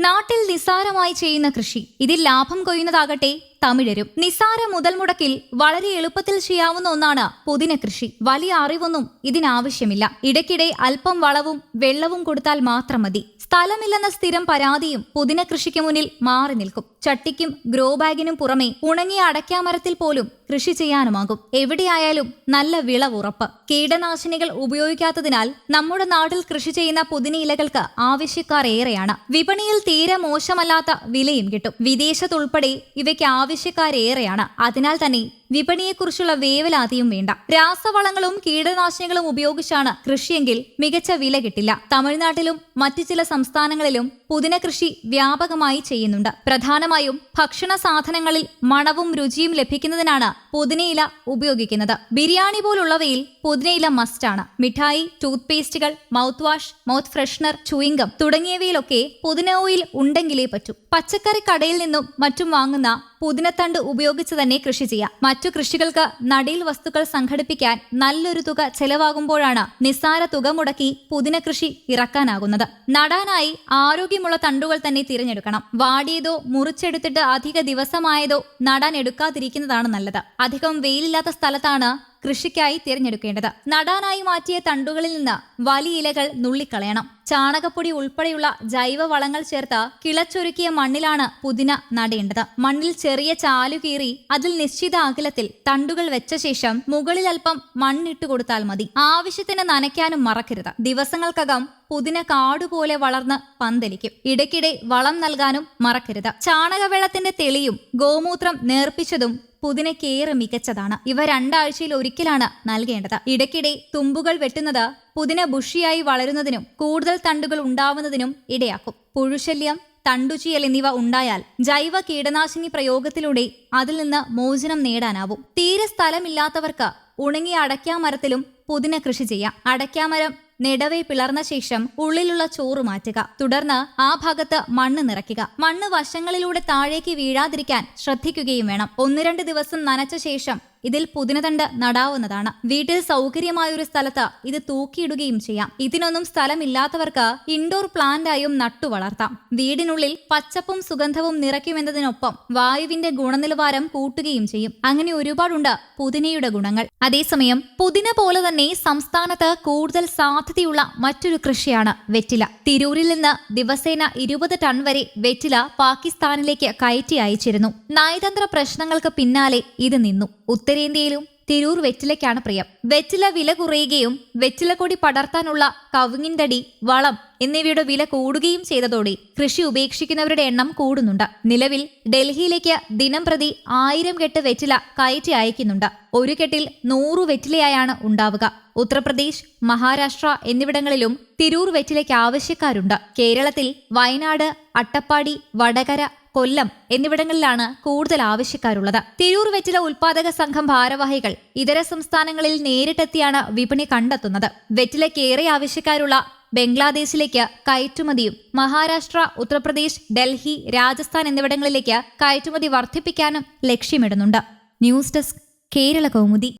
നാട്ടിൽ നിസ്സാരമായി ചെയ്യുന്ന കൃഷി. ഇതിൽ ലാഭം കൊയ്യുന്നതാകട്ടെ തമിഴരും. നിസ്സാര മുതൽ മുടക്കിൽ വളരെ എളുപ്പത്തിൽ ചെയ്യാവുന്ന ഒന്നാണ് പുതിന കൃഷി. വലിയ അറിവൊന്നും ഇതിനാവശ്യമില്ല. ഇടയ്ക്കിടെ അല്പം വളവും വെള്ളവും കൊടുത്താൽ മാത്രം മതി. സ്ഥലമില്ലെന്ന സ്ഥിരം പരാതിയും പുതിന കൃഷിക്ക് മുന്നിൽ മാറി നിൽക്കും. ചട്ടിക്കും ഗ്രോ ബാഗിനും പുറമെ ഉണങ്ങിയ അടയ്ക്കാമരത്തിൽ പോലും കൃഷി ചെയ്യാനുമാകും. എവിടെയായാലും നല്ല വിളവുറപ്പ്. കീടനാശിനികൾ ഉപയോഗിക്കാത്തതിനാൽ നമ്മുടെ നാട്ടിൽ കൃഷി ചെയ്യുന്ന പുതിന ഇലകൾക്ക് ആവശ്യക്കാർ ഏറെയാണ് വിപണിയിൽ തീരെ മോശമല്ലാത്ത വിലയും കിട്ടും. വിദേശത്തുൾപ്പെടെ ഇവയ്ക്ക് ആവശ്യക്കാരേറെയാണ്. അതിനാൽ തന്നെ വിപണിയെക്കുറിച്ചുള്ള വേവലാതിയും വേണ്ട. രാസവളങ്ങളും കീടനാശിനികളും ഉപയോഗിച്ചാണ് കൃഷിയെങ്കിൽ മികച്ച വില കിട്ടില്ല. തമിഴ്നാട്ടിലും മറ്റു ചില സംസ്ഥാനങ്ങളിലും പുതിന കൃഷി വ്യാപകമായി ചെയ്യുന്നുണ്ട്. പ്രധാനമായും ഭക്ഷണ സാധനങ്ങളിൽ മണവും രുചിയും ലഭിക്കുന്നതിനാണ് പുതിനയില ഉപയോഗിക്കുന്നത്. ബിരിയാണി പോലുള്ളവയിൽ പുതിനയില മസ്റ്റാണ് മിഠായി tooth പേസ്റ്റുകൾ mouth wash mouth freshener chewing gum തുടങ്ങിയവയിലൊക്കെ പുതിന ഓയിൽ ഉണ്ടെങ്കിലേ പറ്റൂ. പച്ചക്കറി കടയിൽ നിന്നും മറ്റും വാങ്ങുന്ന പുതിനത്തണ്ട് ഉപയോഗിച്ച് തന്നെ കൃഷി ചെയ്യാം. മറ്റു കൃഷികൾക്ക് നടീൽ വസ്തുക്കൾ സംഘടിപ്പിക്കാൻ നല്ലൊരു തുക ചെലവാകുമ്പോഴാണ് നിസ്സാര തുക മുടക്കി പുതിന കൃഷി ഇറക്കാനാകുന്നത്. നടാനായി ആരോഗ്യമുള്ള തണ്ടുകൾ തന്നെ തിരഞ്ഞെടുക്കണം. വാടിയതോ മുറിച്ചെടുത്തിട്ട് അധിക ദിവസമായതോ നടാൻ എടുക്കാതിരിക്കുന്നതാണ് നല്ലത്. അധികം വെയിലില്ലാത്ത സ്ഥലത്താണ് കൃഷിക്കായി തിരഞ്ഞെടുക്കേണ്ടത്. നടാനായി മാറ്റിയ തണ്ടുകളിൽ നിന്ന് വലിയ ഇലകൾ നുള്ളിക്കളയണം. ചാണകപ്പൊടി ഉൾപ്പെടെയുള്ള ജൈവവളങ്ങൾ ചേർത്ത് കിളച്ചൊരുക്കിയ മണ്ണിലാണ് പുതിന നടേണ്ടത്. മണ്ണിൽ ചെറിയ ചാലു കീറി അതിൽ നിശ്ചിത അകലത്തിൽ തണ്ടുകൾ വെച്ച ശേഷം മുകളിൽ അല്പം മണ്ണിട്ട് കൊടുത്താൽ മതി. ആവശ്യത്തിന് നനയ്ക്കാനും മറക്കരുത്. ദിവസങ്ങൾക്കകം പുതിന കാടുപോലെ വളർന്ന് പന്തലിക്കും. ഇടയ്ക്കിടെ വളം നൽകാനും മറക്കരുത്. ചാണകവെള്ളത്തിന്റെ തെളിയും ഗോമൂത്രം നേർപ്പിച്ചതും പുതിനക്കേറെ മികച്ചതാണ്. ഇവ രണ്ടാഴ്ചയിൽ ഒരിക്കലാണ് നൽകേണ്ടത്. ഇടയ്ക്കിടെ തുമ്പുകൾ വെട്ടുന്നത് പുതിന ബുഷിയായി വളരുന്നതിനും കൂടുതൽ തണ്ടുകൾ ഉണ്ടാവുന്നതിനും ഇടയാക്കും. പുഴുശല്യം തണ്ടുചിയൽ എന്നിവ ഉണ്ടായാൽ ജൈവ കീടനാശിനി പ്രയോഗത്തിലൂടെ അതിൽ നിന്ന് മോചനം നേടാനാവും. തീരെ സ്ഥലമില്ലാത്തവർക്ക് ഉണങ്ങിയ അടയ്ക്കാമരത്തിലും പുതിന കൃഷി ചെയ്യാം. അടയ്ക്കാമരം നെടവെ പിളർന്ന ശേഷം ഉള്ളിലുള്ള ചോറ് മാറ്റുക. തുടർന്ന് ആ ഭാഗത്ത് മണ്ണ് നിറയ്ക്കുക. മണ്ണ് വശങ്ങളിലൂടെ താഴേക്ക് വീഴാതിരിക്കാൻ ശ്രദ്ധിക്കുകയും വേണം. ഒന്ന് രണ്ട് ദിവസം നനച്ച ശേഷം ഇതിൽ പുതിനതണ്ട് നടാവുന്നതാണ്. വീട്ടിൽ സൗകര്യമായ ഒരു സ്ഥലത്ത് ഇത് തൂക്കിയിടുകയും ചെയ്യാം. ഇതിനൊന്നും സ്ഥലമില്ലാത്തവർക്ക് ഇൻഡോർ പ്ലാന്റായും നട്ടു വളർത്താം. വീടിനുള്ളിൽ പച്ചപ്പും സുഗന്ധവും നിറയ്ക്കുമെന്നതിനൊപ്പം വായുവിന്റെ ഗുണനിലവാരം കൂട്ടുകയും ചെയ്യും. അങ്ങനെ ഒരുപാടുണ്ട് പുതിനയുടെ ഗുണങ്ങൾ. അതേസമയം പുതിന പോലെ തന്നെ സംസ്ഥാനത്ത് കൂടുതൽ സാധ്യതയുള്ള മറ്റൊരു കൃഷിയാണ് വെറ്റില. തിരൂരിൽ നിന്ന് ദിവസേന ഇരുപത് ടൺ വരെ വെറ്റില പാകിസ്ഥാനിലേക്ക് കയറ്റി അയച്ചിരുന്നു. നയതന്ത്ര പ്രശ്നങ്ങൾക്ക് പിന്നാലെ ഇത് നിന്നു. ഉത്തരേന്ത്യയിലും തിരൂർ വെറ്റിലയ്ക്കാണ് പ്രിയം. വെറ്റില വില കുറയുകയും വെറ്റിലക്കൊടി പടർത്താനുള്ള കവുങ്ങിൻതടി വളം എന്നിവയുടെ വില കൂടുകയും ചെയ്തതോടെ കൃഷി ഉപേക്ഷിക്കുന്നവരുടെ എണ്ണം കൂടുന്നുണ്ട്. നിലവിൽ ഡൽഹിയിലേക്ക് ദിനം പ്രതി ആയിരം കെട്ട് വെറ്റില കയറ്റി അയക്കുന്നുണ്ട്. ഒരു കെട്ടിൽ നൂറു വെറ്റിലയായാണ് ഉണ്ടാവുക. ഉത്തർപ്രദേശ് മഹാരാഷ്ട്ര എന്നിവിടങ്ങളിലും തിരൂർ വെറ്റിലയ്ക്ക് ആവശ്യക്കാരുണ്ട്. കേരളത്തിൽ വയനാട് അട്ടപ്പാടി വടകര കൊല്ലം എന്നിവിടങ്ങളിലാണ് കൂടുതൽ ആവശ്യക്കാരുള്ളത്. തിരൂർ വെറ്റില ഉൽപാദക സംഘം ഭാരവാഹികൾ ഇതര സംസ്ഥാനങ്ങളിൽ നേരിട്ടെത്തിയാണ് വിപണി കണ്ടെത്തുന്നത്. വെറ്റിലയ്ക്കേറെ ആവശ്യക്കാരുള്ള ബംഗ്ലാദേശിലേക്ക് കയറ്റുമതിയും മഹാരാഷ്ട്ര ഉത്തർപ്രദേശ് ഡൽഹി രാജസ്ഥാൻ എന്നിവിടങ്ങളിലേക്ക് കയറ്റുമതി വർദ്ധിപ്പിക്കാനും ലക്ഷ്യമിടുന്നുണ്ട്. News desk Kerala Kaumudi.